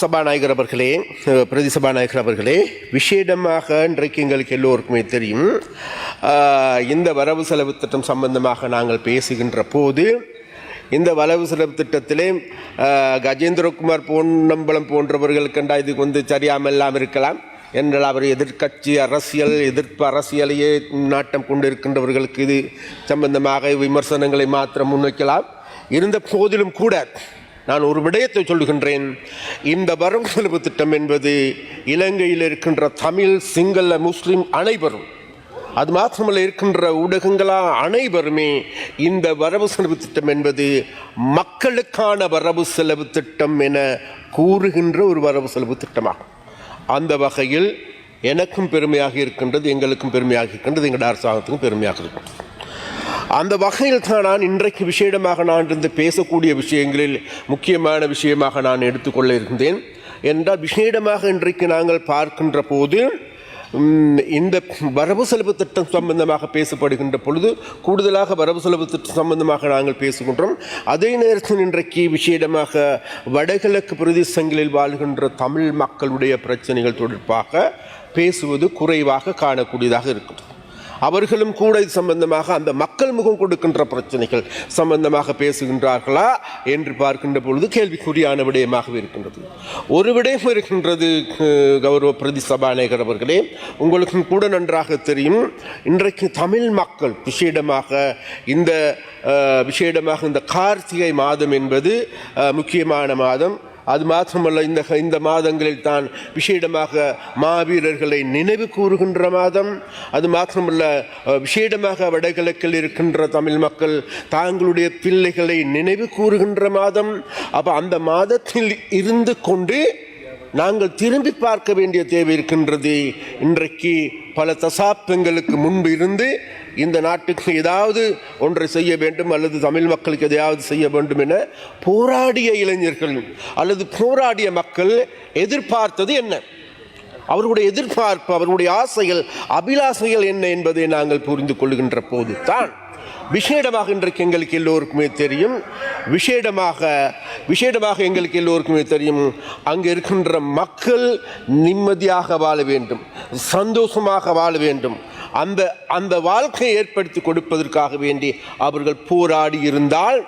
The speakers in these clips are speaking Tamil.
சபாநாயகர் அவர்களே பிரதி சபாநாயகர் அவர்களே விசேடமாக இன்றைக்கு எங்களுக்கு எல்லோருக்குமே தெரியும் இந்த வரவு செலவு திட்டம் சம்பந்தமாக நாங்கள் பேசுகின்ற போது இந்த வரவு செலவு திட்டத்திலே கஜேந்திரகுமார் பொன்னம்பலம் போன்றவர்கள் கண்டா இதுக்கு வந்து சரியாமெல்லாம் இருக்கலாம் என்றால் அவர் எதிர்க்கட்சி அரசியல் எதிர்ப்பு அரசியலையே நாட்டம் கொண்டிருக்கின்றவர்களுக்கு இது சம்பந்தமாக விமர்சனங்களை மாத்திரம் முன்வைக்கலாம். இருந்த போதிலும் கூட நான் ஒரு விடயத்தை சொல்லுகின்றேன். இந்த வரவு செலவு திட்டம் என்பது இலங்கையில் இருக்கின்ற தமிழ் சிங்கள முஸ்லீம் அனைவரும் அது மாத்திரமல்ல இருக்கின்ற ஊடகங்களா அனைவருமே இந்த வரவு செலவு திட்டம் என்பது மக்களுக்கான வரவு செலவு திட்டம் என கூறுகின்ற ஒரு வரவு செலவு திட்டமாகும். அந்த வகையில் எனக்கும் பெருமையாக இருக்கின்றது எங்களுக்கும் பெருமையாக இருக்கின்றது எங்கள் அரசாங்கத்துக்கும் பெருமையாக இருக்கின்றது. அந்த வகையில் தான் நான் இன்றைக்கு விசேடமாக நான் இருந்து பேசக்கூடிய விஷயங்களில் முக்கியமான விஷயமாக நான் எடுத்துக்கொள்ள இருந்தேன். என்றால் விஷேடமாக இன்றைக்கு நாங்கள் பார்க்கின்ற போது இந்த வரவு செலவு திட்டம் சம்பந்தமாக பேசப்படுகின்ற பொழுது கூடுதலாக வரவு செலவு திட்டம் சம்பந்தமாக நாங்கள் பேசுகின்றோம். அதே நேரத்தில் இன்றைக்கு விஷேடமாக வடகிழக்கு பிரதேசங்களில் வாழ்கின்ற தமிழ் மக்களுடைய பிரச்சனைகள் தொடர்பாக பேசுவது குறைவாக காணக்கூடியதாக இருக்கிறது அவர்களும் கூட இது சம்பந்தமாக அந்த மக்கள் முகம் கொடுக்கின்ற பிரச்சனைகள் சம்பந்தமாக பேசுகின்றார்களா என்று பார்க்கின்ற பொழுது கேள்விக்குறியான விடயமாகவே இருக்கின்றது. ஒரு விடயம் இருக்கின்றது கௌரவ பிரதி சபாநாயகர் அவர்களே உங்களுக்கும் கூட நன்றாக தெரியும். இன்றைக்கு தமிழ் மக்கள் விசேடமாக இந்த விசேடமாக இந்த கார்த்திகை மாதம் என்பது முக்கியமான மாதம். அது மாத்திரமல்ல இந்த இந்த மாதங்களில் தான் விசேடமாக மாவீரர்களை நினைவு கூறுகின்ற மாதம். அது மாத்திரமல்ல விசேடமாக வடகிழக்கில் இருக்கின்ற தமிழ் மக்கள் தாங்களுடைய பிள்ளைகளை நினைவு கூறுகின்ற மாதம். அப்போ அந்த மாதத்தில் இருந்து கொண்டு நாங்கள் திரும்பி பார்க்க வேண்டிய தேவை இருக்கின்றது. இன்றைக்கு பல தசாப்தங்களுக்கு முன்பு இருந்து இந்த நாட்டுக்கு ஏதாவது ஒன்று செய்ய வேண்டும் அல்லது தமிழ் மக்களுக்கு எதையாவது செய்ய வேண்டும் என போராடிய இளைஞர்கள் அல்லது போராடிய மக்கள் எதிர்பார்த்தது என்ன? அவர்களுடைய எதிர்பார்ப்பு அவர்களுடைய ஆசைகள் அபிலாசைகள் என்ன என்பதை நாங்கள் புரிந்து கொள்கின்ற போது தான் விசேடமாக இன்றைக்கு எங்களுக்கு எல்லோருக்குமே தெரியும். விசேடமாக விசேடமாக எங்களுக்கு எல்லோருக்குமே தெரியும். அங்கே இருக்கின்ற மக்கள் நிம்மதியாக வாழ வேண்டும் சந்தோஷமாக வாழ வேண்டும். அந்த அந்த வாழ்க்கையை ஏற்படுத்தி கொடுப்பதற்காக வேண்டி அவர்கள் போராடி இருந்தால்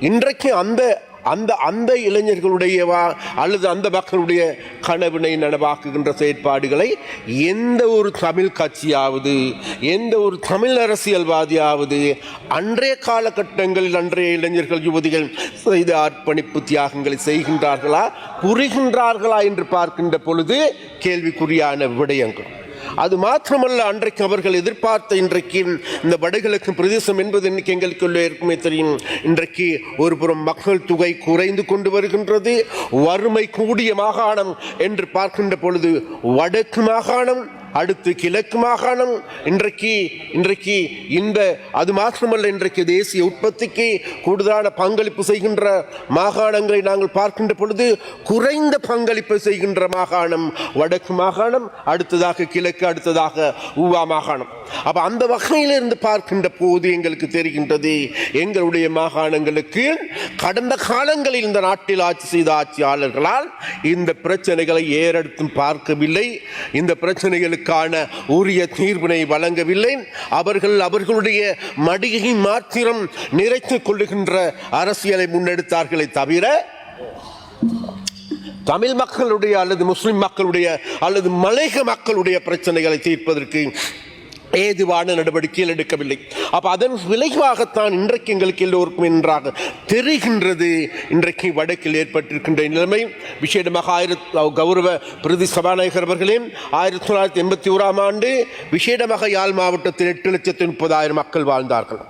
இன்றைக்கு அந்த அந்த அந்த இளைஞர்களுடைய வா- அல்லது அந்த மக்களுடைய கனவினை நனவாக்குகின்ற செயற்பாடுகளை எந்த ஒரு தமிழ் கட்சியாவது எந்த ஒரு தமிழ் அரசியல்வாதியாவது அன்றைய காலகட்டங்களில் அன்றைய இளைஞர்கள் யுவதிகள் செய்த அர்ப்பணிப்பு தியாகங்களை செய்கின்றார்களா புரிகின்றார்களா என்று பார்க்கின்ற பொழுது கேள்விக்குறியான விடயங்கள். அது மாத்திரமல்ல அன்றைக்கு அவர்கள் எதிர்பார்த்த இன்றைக்கு இந்த வடகிழக்கு பிரதேசம் என்பது இன்னைக்கு எங்களுக்கு இருக்குமே தெரியும். இன்றைக்கு ஒரு புறம் மக்கள் தொகை குறைந்து கொண்டு வருகின்றது வறுமை கூடிய மாகாணம் என்று பார்க்கின்ற பொழுது வடக்கு மாகாணம் அடுத்து கிழக்கு மாகாணம். இன்றைக்கு இன்றைக்கு இந்த அது மாத்திரமல்ல இன்றைக்கு தேசிய உற்பத்திக்கு கூடுதலான பங்களிப்பு செய்கின்ற மாகாணங்களை நாங்கள் பார்க்கின்ற பொழுது குறைந்த பங்களிப்பு செய்கின்ற மாகாணம் வடக்கு மாகாணம் அடுத்ததாக கிழக்கு அடுத்ததாக ஊவா மாகாணம். அப்போ அந்த வகையிலிருந்து பார்க்கின்ற போது எங்களுக்கு தெரிகின்றது எங்களுடைய மாகாணங்களுக்கு கடந்த காலங்களில் இந்த நாட்டில் ஆட்சி செய்த ஆட்சியாளர்களால் இந்த பிரச்சனைகளை ஏறெடுத்தும் பார்க்கவில்லை. இந்த பிரச்சனைகளுக்கு அவர்களுக்கான உரிய தீர்ப்பினை வழங்கவில்லை. அவர்கள் அவர்களுடைய மடியை மாத்திரம் நிறைத்துக் கொள்ளுகின்ற அரசியலை முன்னெடுத்தார்களே தவிர தமிழ் மக்களுடைய அல்லது முஸ்லிம் மக்களுடைய அல்லது மலைக மக்களுடைய பிரச்சனைகளை தீர்ப்பதற்கு ஏதுவான நடவடிக்கைகள் எடுக்கவில்லை. அப்போ அதன் விளைவாகத்தான் இன்றைக்கு எங்களுக்கு எல்லோருக்கும் என்றாக தெரிகின்றது. இன்றைக்கு வடக்கில் ஏற்பட்டிருக்கின்ற நிலைமை. விசேடமாக ஆயிரத்தி கௌரவ பிரதி சபாநாயகர் அவர்களே ஆயிரத்தி தொள்ளாயிரத்தி எண்பத்தி ஓராம் ஆண்டு விசேடமாக யாழ் மாவட்டத்தில் எட்டு லட்சத்தி முப்பதாயிரம் மக்கள் வாழ்ந்தார்கள்.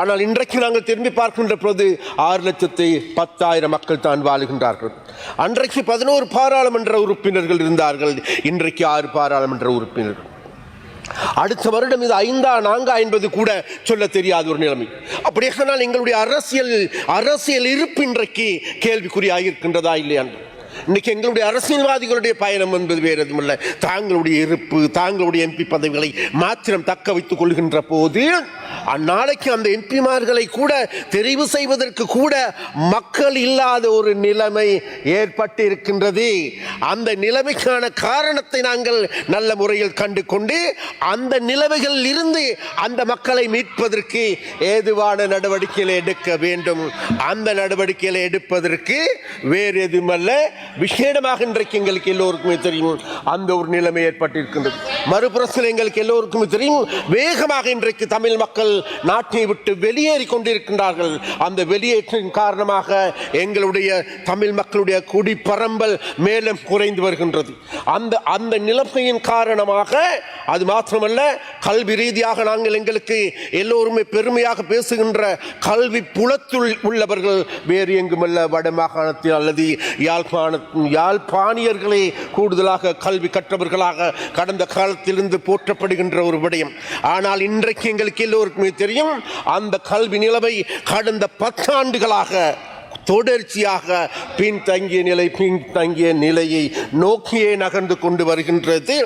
ஆனால் இன்றைக்கு நாங்கள் திரும்பி பார்க்கின்ற பொழுது ஆறு லட்சத்தி பத்தாயிரம் மக்கள் தான் வாழுகின்றார்கள். அன்றைக்கு பதினோரு பாராளுமன்ற உறுப்பினர்கள் இருந்தார்கள். இன்றைக்கு ஆறு பாராளுமன்ற உறுப்பினர்கள். அடுத்த வருடம் இது ஐந்தா நான்கா என்பது கூட சொல்ல தெரியாத ஒரு நிலைமை. அப்படியானால் எங்களுடைய அரசியல் அரசியல் இருப்பு இன்றைக்கு கேள்விக்குறியாக இருக்கின்றதா இல்லையா இன்னைக்கு எங்களுடைய அரசியல்வாதிகளுடைய பயணம் என்பது வேறு எதுவுமில்லை தாங்களுடைய இருப்பு தாங்களுடைய எம்பி பதவிகளை மாத்திரம் தக்க வைத்துக் கொள்கின்ற போது அந்நாளைக்கு அந்த எம்பிமார்களை கூட தெரிவு செய்வதற்கு கூட மக்கள் இல்லாத ஒரு நிலைமை ஏற்பட்டு இருக்கின்றது அந்த நிலைமைக்கான காரணத்தை நாங்கள் நல்ல முறையில் கண்டு கொண்டு அந்த நிலைமைகளில் இருந்து அந்த மக்களை மீட்பதற்கு ஏதுவான நடவடிக்கைகளை எடுக்க வேண்டும். அந்த நடவடிக்கைகளை எடுப்பதற்கு வேறு எதுவுமல்ல. விசேடமாக இன்றைக்கு எங்களுக்கு எல்லோருக்குமே தெரியும் அந்த ஒரு நிலைமை ஏற்பட்டிருக்கின்றது. மறுபுறத்தில் எங்களுக்கு எல்லோருக்குமே தெரியும் வேகமாக இன்றைக்கு தமிழ் மக்கள் நாட்டை விட்டு வெளியேறி கொண்டிருக்கின்றார்கள். அந்த வெளியேற்றின் காரணமாக எங்களுடைய தமிழ் மக்களுடைய குடிப்பரம்பல் மேலும் குறைந்து வருகின்றது. அந்த அந்த நிலைமையின் காரணமாக அது மாத்திரமல்ல கல்வி ரீதியாக நாங்கள் எங்களுக்கு எல்லோருமே பெருமையாக பேசுகின்ற கல்வி புலத்துள் உள்ளவர்கள் வேறு எங்குமல்ல வடமாகாணத்தில் அல்லது யாழ்ப்பாண யாழ்ப்பாணியர்களே கூடுதலாக கல்வி கற்றவர்களாக கடந்த காலத்திலிருந்து போற்றப்படுகின்ற ஒரு விடயம். ஆனால் இன்றைக்கு எங்களுக்கு எல்லோருக்கும் தெரியும் அந்த கல்வி நிலவை கடந்த பத்தாண்டுகளாக தொடர்ச்சியாக பின்தங்கிய நிலை பின்தங்கிய நிலையை நோக்கியே நகர்ந்து கொண்டு வருகின்றது.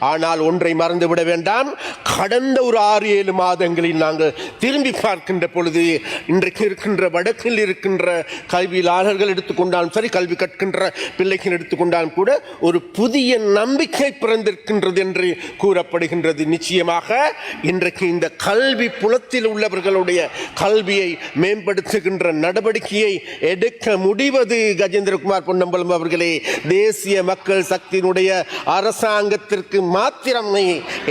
ஆனால் ஒன்றை மறந்துவிட வேண்டாம். கடந்த ஒரு ஆறு ஏழு மாதங்களில் நாங்கள் திரும்பி பார்க்கின்ற பொழுது இன்றைக்கு இருக்கின்ற வடக்கில் இருக்கின்ற கல்வியாளர்கள் எடுத்துக்கொண்டாலும் சரி கல்வி கற்கின்ற பிள்ளைகள் எடுத்துக்கொண்டாலும் கூட ஒரு புதிய நம்பிக்கை பிறந்திருக்கின்றது என்று கூறப்படுகின்றது. நிச்சயமாக இன்றைக்கு இந்த கல்வி புலத்தில் உள்ளவர்களுடைய கல்வியை மேம்படுத்துகின்ற நடவடிக்கையை எடுக்க முடிவது கஜேந்திரகுமார் பொன்னம்பலம் அவர்களே. தேசிய மக்கள் சக்தியினுடைய அரசாங்கத்திற்கு மாத்திரமே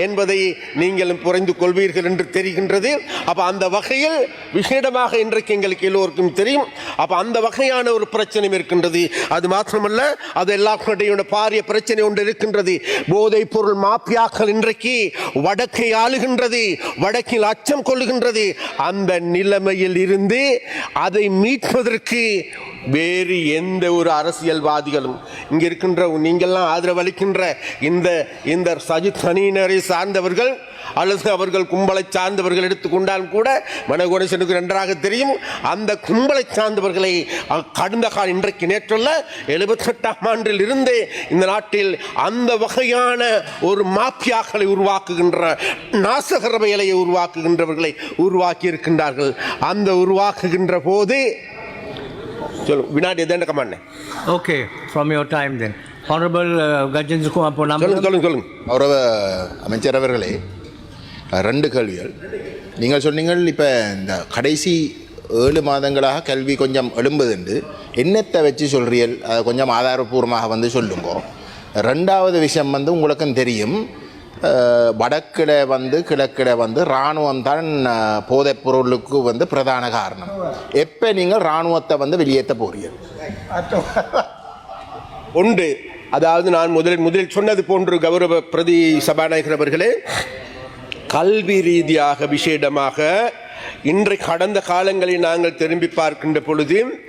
என்பதை நீங்களும் புரிந்து கொள்வீர்கள் என்று தெரிகின்றது. அப்போ அந்த வகையில் விஷேடமாக இன்றைக்கு எங்களுக்கு எல்லோருக்கும் தெரியும். அப்போ அந்த வகையான ஒரு பிரச்சனையும் இருக்கின்றது. அது மாத்திரமல்ல அது எல்லாருடைய பாரிய பிரச்சனை ஒன்று இருக்கின்றது. போதைப் பொருள் மாப்பியாக்கள் இன்றைக்கு வடக்கை ஆளுகின்றது வடக்கில் அச்சம் கொள்ளுகின்றது. அந்த நிலைமையில் இருந்து அதை மீட்பதற்கு வேறு எந்த ஒரு அரசியல்வாதிகளும் இங்கே இருக்கின்ற நீங்கள்லாம் ஆதரவளிக்கின்ற இந்த இந்த சஜித் அணியினரை சார்ந்தவர்கள் அல்லது அவர்கள் கும்பலை சார்ந்தவர்கள் எடுத்துக்கொண்டாலும் கூட மனகோணேசனுக்கு நன்றாக தெரியும். அந்த கும்பலை சார்ந்தவர்களை கடந்த கால இன்றைக்கு நேற்றுள்ள எழுபத்தெட்டாம் ஆண்டில் இருந்தே இந்த நாட்டில் அந்த வகையான ஒரு மாஃபியாக்களை உருவாக்குகின்ற நாசகர வேலையை உருவாக்குகின்றவர்களை உருவாக்கி இருக்கின்றார்கள் அந்த உருவாக்குகின்ற போது சொல்லு வினாடி எதாண்ட கமாண்ணே okay from your time then Honorable uh, Gajendra Kumar Ponnambalam. சொல்லுங்க சொல்லுங்க சொல்லுங்க. கௌரவ அமைச்சர் அவர்களே ரெண்டு கேள்விகள். நீங்கள் சொன்னீங்கள் இப்போ இந்த கடைசி ஏழு மாதங்களாக கல்வி கொஞ்சம் எழும்புதுண்டு என்னத்தை வச்சு சொல்றீர்கள்? அதை கொஞ்சம் ஆதாரபூர்வமாக வந்து சொல்லுங்க. ரெண்டாவது விஷயம் வந்து உங்களுக்கும் தெரியும். அஹ், வடக்கில் வந்து கிழக்கில் வந்து இராணுவம் தான் போதைப் பொருளுக்கு வந்து பிரதான காரணம். எப்போ நீங்கள் இராணுவத்தை வந்து வெளியேற்ற போறீர்கள்? ஒன்று அதாவது நான் முதலில் முதலில் சொன்னது போன்று கௌரவ பிரதி சபாநாயகர் அவர்களே கல்வி ரீதியாக விசேடமாக இன்றை கடந்த காலங்களில் நாங்கள் திரும்பி பார்க்கின்ற பொழுது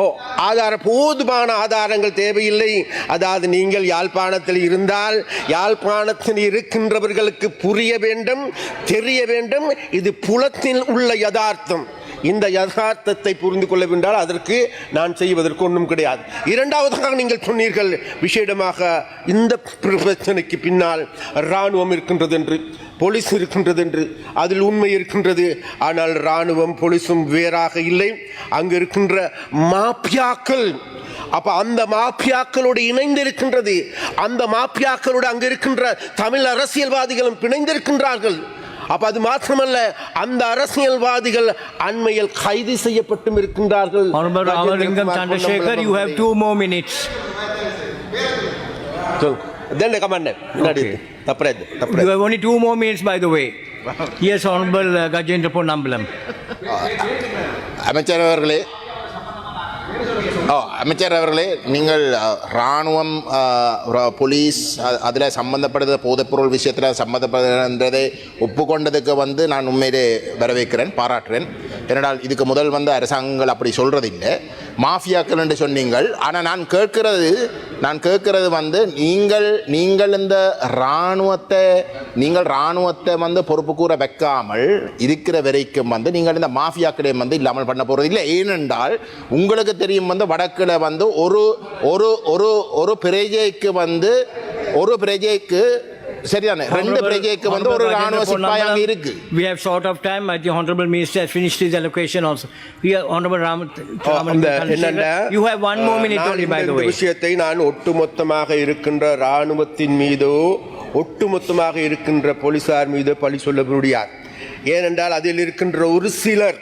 ஓ ஆதார போதுமான ஆதாரங்கள் தேவையில்லை. அதாவது நீங்கள் யாழ்ப்பாணத்தில் இருந்தால் யாழ்ப்பாணத்தில் இருக்கின்றவர்களுக்கு புரிய வேண்டும் தெரிய வேண்டும். இது புலத்தில் உள்ள யதார்த்தம். இந்த யதார்த்தத்தை புரிந்து கொள்ளவென்றால் அதற்கு நான் செய்வதற்கு ஒன்றும் கிடையாது. இரண்டாவதாக நீங்கள் சொன்னீர்கள் விசேடமாக இந்த பிரச்சனைக்கு பின்னால் இராணுவம் இருக்கின்றது என்று. போலீஸ் இருக்கின்றது என்று அதில் உண்மை இருக்கின்றது. ஆனால் இராணுவம் போலீஸும் வேறாக இல்லை. அங்கு இருக்கின்ற மாப்பியாக்கள் அப்ப அந்த மாப்பியாக்களோடு இணைந்து இருக்கின்றது அந்த மாப்பியாக்களோடு அங்கு இருக்கின்ற தமிழ் அரசியல்வாதிகளும் பிணைந்திருக்கின்றார்கள். அப்ப அது மாத்திரமல்ல அந்த அரசியல்வாதிகள் அண்மையில் கைது செய்யப்பட்டும் இருக்கின்றார்கள். Honorable Ramalingam Chandrasekhar, you have two more Okay. தப்பரது You have only two more minutes, by the way. Yes, Honorable uh, Gajendra Ponnambalam. அமைச்சர் அவர்களே ஓ அமைச்சர் அவர்களே நீங்கள் இராணுவம் போலீஸ் அதில் சம்மந்தப்படுற போதைப்பொருள் விஷயத்தில் சம்மந்தப்படுறதை ஒப்புக்கொண்டதுக்கு வந்து நான் உண்மையிலே வரவேற்கிறேன் பாராட்டுறேன் ஏனென்றால் இதுக்கு முதல் வந்து அரசாங்கங்கள் அப்படி சொல்கிறது இல்லை மாஃபியாக்கள் என்று சொன்னீங்கள். ஆனால் நான் கேட்கிறது நான் கேட்கிறது வந்து நீங்கள் நீங்கள் இந்த இராணுவத்தை நீங்கள் இராணுவத்தை வந்து பொறுப்பு கூற வைக்காமல் இருக்கிற வரைக்கும் வந்து நீங்கள் இந்த மாஃபியாக்களையும் வந்து இல்லாமல் பண்ண போகிறது இல்லை ஏனென்றால் உங்களுக்கு தெரியும் வந்து வடக்கில் வந்து ஒரு ஒரு ஒரு ஒரு பிரஜைக்கு வந்து ஒரு பிரஜைக்கு சரிதானே ரெண்டு பிரஜைக்கு வந்து ஒரு ராணுவ சிப்பாய் அங்கே இருக்கு We have short of time. I think Honorable Minister has finished his allocation also. Here, Honorable Ram. அந்த என்னென்ன You have one more minute only, by the way. விஷயத்தை நான் ஒட்டுமொத்தமாக இருக்கின்ற இராணுவத்தின் மீதோ ஒட்டுமொத்தமாக இருக்கின்ற போலீசார் மீது பழி சொல்ல முடியாது ஏனென்றால் அதில் இருக்கின்ற ஒரு சிலர்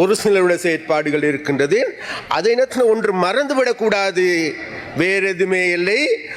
ஒரு சிலருடைய செயற்பாடுகள் இருக்கின்றது அதை நேரத்தில் ஒன்று மறந்துவிடக்கூடாது வேறு எதுவுமே இல்லை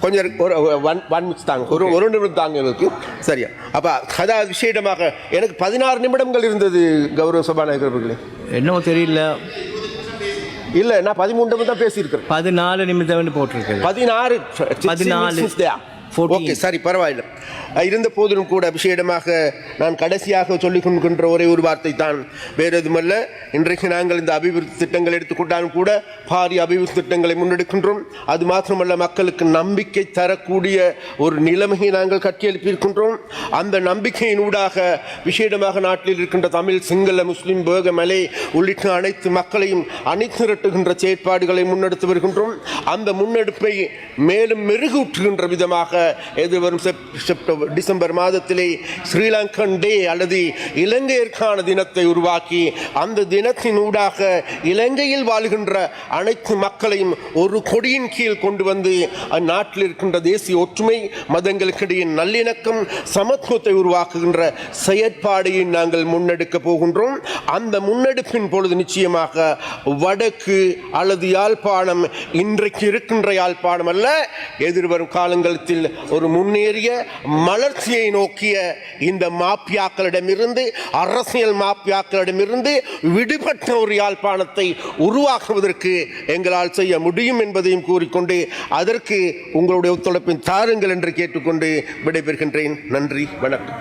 கொஞ்சம். ஒரு ஒன் ஒன் மினிட்ஸ் தாங்க ஒரு ஒரு நிமிடம் தாங்க எனக்கு சரியா அப்போ அதாவது விஷயமாக எனக்கு பதினாறு நிமிடங்கள் இருந்தது கௌரவ சபாநாயகர் அவர்களே என்னவோ தெரியல இல்லை நான் பதிமூன்று நிமிடம் தான் பேசியிருக்கிறேன் பதினாலு நிமிடம் போட்டிருக்கு பதினாறு பதினாலு. ஓகே சரி பரவாயில்லை. இருந்த போதிலும் கூட விஷயமாக நான் கடைசியாக சொல்லிக் கொள்கின்ற ஒரே ஒரு வார்த்தை தான் வேறு எதுமல்ல இன்றைக்கு நாங்கள் இந்த அபிவிருத்தி திட்டங்கள் எடுத்துக்கொண்டாலும் கூட பாரிய அபிவிருத்தி திட்டங்களை முன்னெடுக்கின்றோம். அது மாத்திரமல்ல மக்களுக்கு நம்பிக்கை தரக்கூடிய ஒரு நிலைமையை நாங்கள் கட்டியெழுப்பியிருக்கின்றோம். அந்த நம்பிக்கையின் ஊடாக விஷேடமாக நாட்டில் இருக்கின்ற தமிழ் சிங்கள முஸ்லீம் பேக மலை உள்ளிட்ட அனைத்து மக்களையும் அணிதிரட்டுகின்ற செயற்பாடுகளை முன்னெடுத்து வருகின்றோம். அந்த முன்னெடுப்பை மேலும் மெருகூற்றுகின்ற விதமாக எதிர்வரும் செப்டம்பர் டிசம்பர் மாதத்திலே ஸ்ரீலங்கன் டே அல்லது இலங்கையிற்கான தினத்தை உருவாக்கி அந்த தினத்தின் ஊடாக இலங்கையில் வாழ்கின்ற அனைத்து மக்களையும் ஒரு கொடியின் கீழ் கொண்டு வந்து அந்நாட்டில் இருக்கின்ற தேசிய ஒற்றுமை மதங்களுக்கிடையே நல்லிணக்கம் சமத்துவத்தை உருவாக்குகின்ற செயற்பாடையை நாங்கள் முன்னெடுக்க போகின்றோம். அந்த முன்னெடுப்பின் பொழுது நிச்சயமாக வடக்கு அல்லது யாழ்ப்பாணம் இன்றைக்கு இருக்கின்ற யாழ்ப்பாணம் அல்ல எதிர்வரும் காலங்களில் ஒரு முன்னேறிய மலர்ச்சியை நோக்கிய இந்த மாப்பியாக்களிடமிருந்து அரசியல் மாப்பியாக்களிடமிருந்து விடுபட்ட ஒரு யாழ்ப்பாணத்தை உருவாக்குவதற்கு எங்களால் செய்ய முடியும் என்பதையும் கூறிக்கொண்டு அதற்கு உங்களுடைய ஒத்துழைப்பின் தாருங்கள் என்று கேட்டுக்கொண்டு விடைபெறுகின்றேன். நன்றி வணக்கம்.